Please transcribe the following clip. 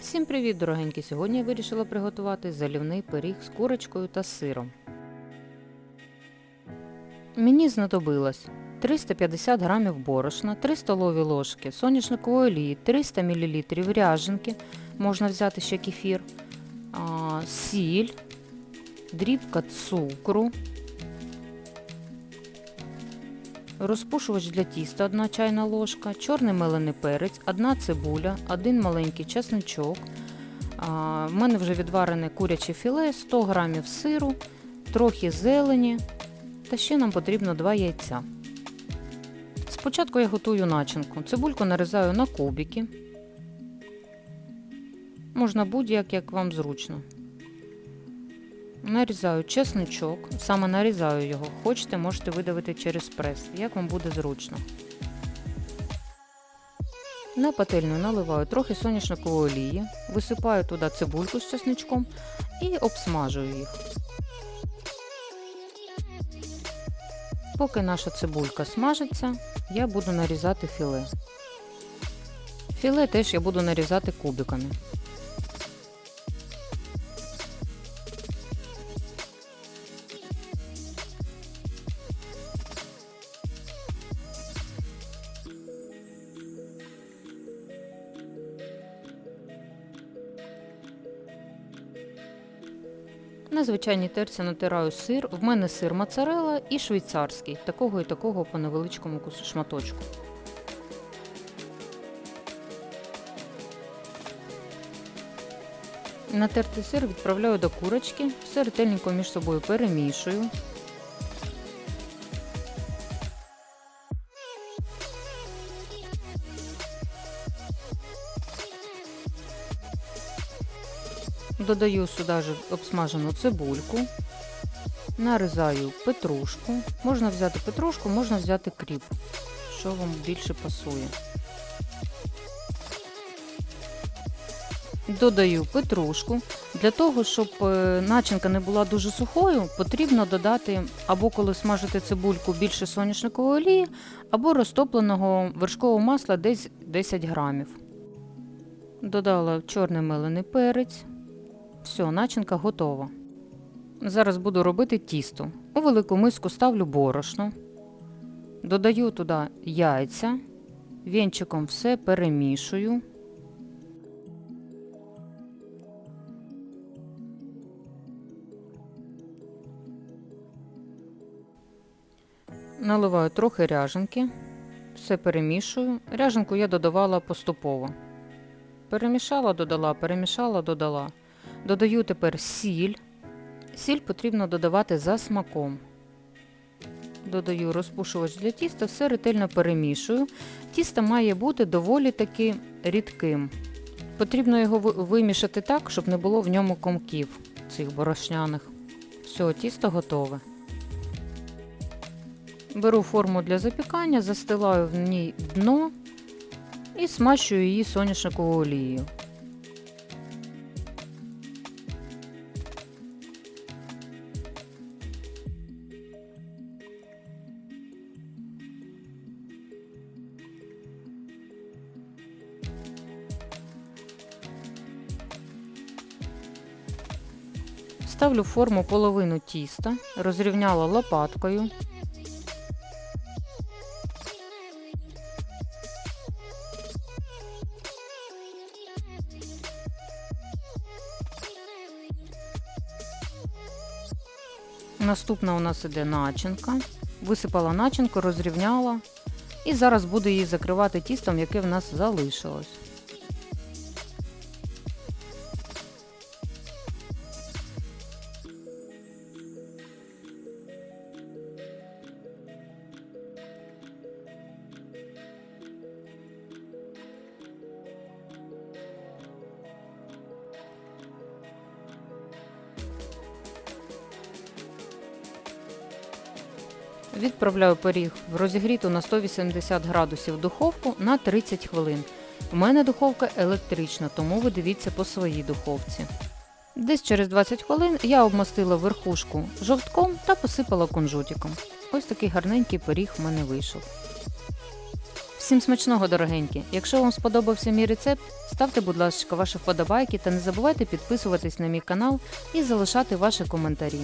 Всім привіт, дорогенькі! Сьогодні я вирішила приготувати залівний пиріг з курочкою та сиром. Мені знадобилось 350 г борошна, 3 столові ложки соняшникової олії, 300 мл ряженки, можна взяти ще кефір, сіль, дрібка цукру, розпушувач для тіста 1 чайна ложка, чорний мелений перець, 1 цибуля, 1 маленький чесничок. В мене вже відварене куряче філе, 100 г сиру, трохи зелені та ще нам потрібно 2 яйця. Спочатку я готую начинку. Цибульку нарізаю на кубики. Можна будь-як, як вам зручно. Нарізаю чесничок, саме нарізаю його. Хочете, можете видавити через прес, як вам буде зручно. На пательню наливаю трохи соняшникової олії, висипаю туди цибульку з чесничком і обсмажую їх. Поки наша цибулька смажиться, я буду нарізати філе. Філе теж я буду нарізати кубиками. На звичайній терці натираю сир. В мене сир моцарелла і швейцарський, такого і такого по невеличкому шматочку. Натертий сир відправляю до курочки, все ретельненько між собою перемішую. Додаю сюди ж обсмажену цибульку, нарізаю петрушку. Можна взяти петрушку, можна взяти кріп, що вам більше пасує. Додаю петрушку. Для того, щоб е, начинка не була дуже сухою, потрібно додати або коли смажити цибульку більше соняшникової олії, або розтопленого вершкового масла десь 10 грамів. Додала чорний мелений перець. Все, начинка готова. Зараз буду робити тісто. У велику миску ставлю борошно, додаю туди яйця, вінчиком все перемішую. Наливаю трохи ряженки, все перемішую. Ряженку я додавала поступово. Перемішала, додала, перемішала, додала. Додаю тепер сіль. Сіль потрібно додавати за смаком. Додаю розпушувач для тіста, все ретельно перемішую. Тісто має бути доволі таки рідким. Потрібно його вимішати так, щоб не було в ньому комків цих борошняних. Все, тісто готове. Беру форму для запікання, застилаю в ній дно і смащую її соняшниковою олією. Ставлю форму половину тіста, розрівняла лопаткою. Наступна у нас іде начинка. Висипала начинку, розрівняла. І зараз буду її закривати тістом, яке в нас залишилось. Відправляю пиріг в розігріту на 180 градусів духовку на 30 хвилин. У мене духовка електрична, тому ви дивіться по своїй духовці. Десь через 20 хвилин я обмастила верхушку жовтком та посипала кунжутиком. Ось такий гарненький пиріг в мене вийшов. Всім смачного, дорогенькі! Якщо вам сподобався мій рецепт, ставте, будь ласка, ваші вподобайки та не забувайте підписуватись на мій канал і залишати ваші коментарі.